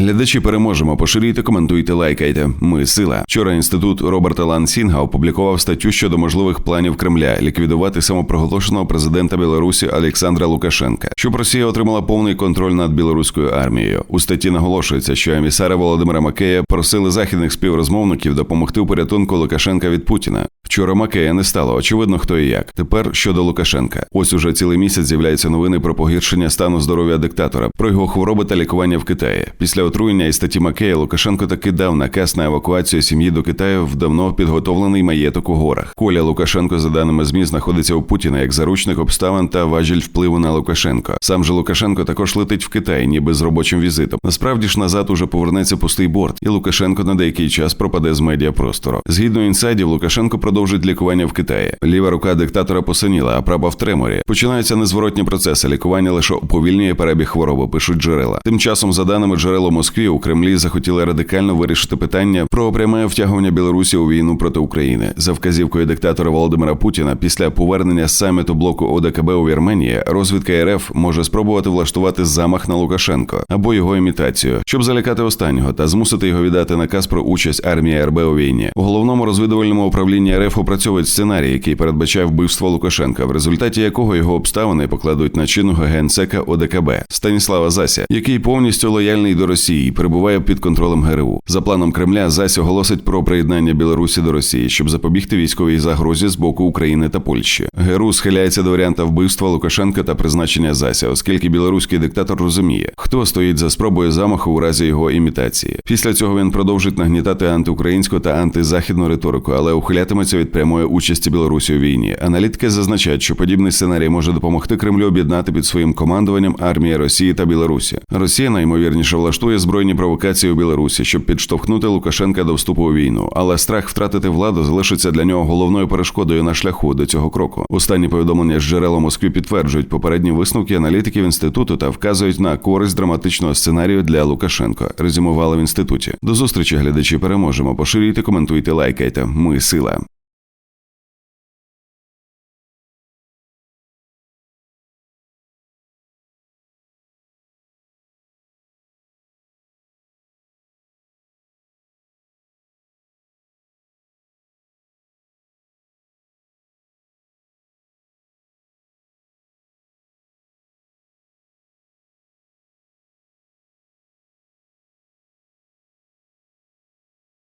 Глядачі переможемо. Поширюйте, коментуйте, лайкайте. Ми сила. Вчора інститут Роберта Лансінга опублікував статтю щодо можливих планів Кремля ліквідувати самопроголошеного президента Білорусі Олександра Лукашенка, щоб Росія отримала повний контроль над білоруською армією. У статті наголошується, що емісари Володимира Макея просили західних співрозмовників допомогти у порятунку Лукашенка від Путіна. Вчора Макея не стало, очевидно, хто і як. Тепер щодо Лукашенка. Ось уже цілий місяць з'являються новини про погіршення стану здоров'я диктатора, про його хвороби та лікування в Китаї. Після отруєння і статті Макея Лукашенко таки дав наказ на евакуацію сім'ї до Китаю в давно підготовлений маєток у горах. Коля Лукашенко, за даними ЗМІ, знаходиться у Путіна як заручник обставин та важіль впливу на Лукашенко. Сам же Лукашенко також летить в Китай, ніби з робочим візитом. Насправді ж назад уже повернеться пустий борт, і Лукашенко на деякий час пропаде з медіапростору. Згідно інсайдів, Лукашенко продовжить лікування в Китаї. Ліва рука диктатора посиніла, а права в треморі. Починаються незворотні процеси. Лікування лише уповільнює перебіг хвороби, пишуть джерела. Тим часом, за даними джерел у Москві, у Кремлі захотіли радикально вирішити питання про пряме втягування Білорусі у війну проти України. За вказівкою диктатора Володимира Путіна, після повернення саміту блоку ОДКБ у Вірменії, розвідка РФ може спробувати влаштувати замах на Лукашенко або його імітацію, щоб залякати останнього та змусити його віддати наказ про участь армії РБ у війні. У головному розвідувальному управлінні РФ опрацьовують сценарій, який передбачає вбивство Лукашенка, в результаті якого його обставини покладуть на чинного генсека ОДКБ Станіслава Зася, який повністю лояльний до Росії і перебуває під контролем ГРУ. За планом Кремля Зась оголосить про приєднання Білорусі до Росії, щоб запобігти військовій загрозі з боку України та Польщі. ГРУ схиляється до варіанта вбивства Лукашенка та призначення Зася, оскільки білоруський диктатор розуміє, хто стоїть за спробою замаху у разі його імітації. Після цього він продовжить нагнітати антиукраїнську та антизахідну риторику, але ухилятиметься від прямої участі Білорусі у війні. Аналітики зазначають, що подібний сценарій може допомогти Кремлю об'єднати під своїм командуванням армії Росії та Білорусі. Росія наймовірніше влаштує збройні провокації у Білорусі, щоб підштовхнути Лукашенка до вступу у війну. Але страх втратити владу залишиться для нього головною перешкодою на шляху до цього кроку. Останні повідомлення з джерел у Москві підтверджують попередні висновки аналітиків інституту та вказують на користь драматичного сценарію для Лукашенка. Резюмували в інституті. До зустрічі глядачі переможемо. Поширюйте, коментуйте, лайкайте. Ми сила.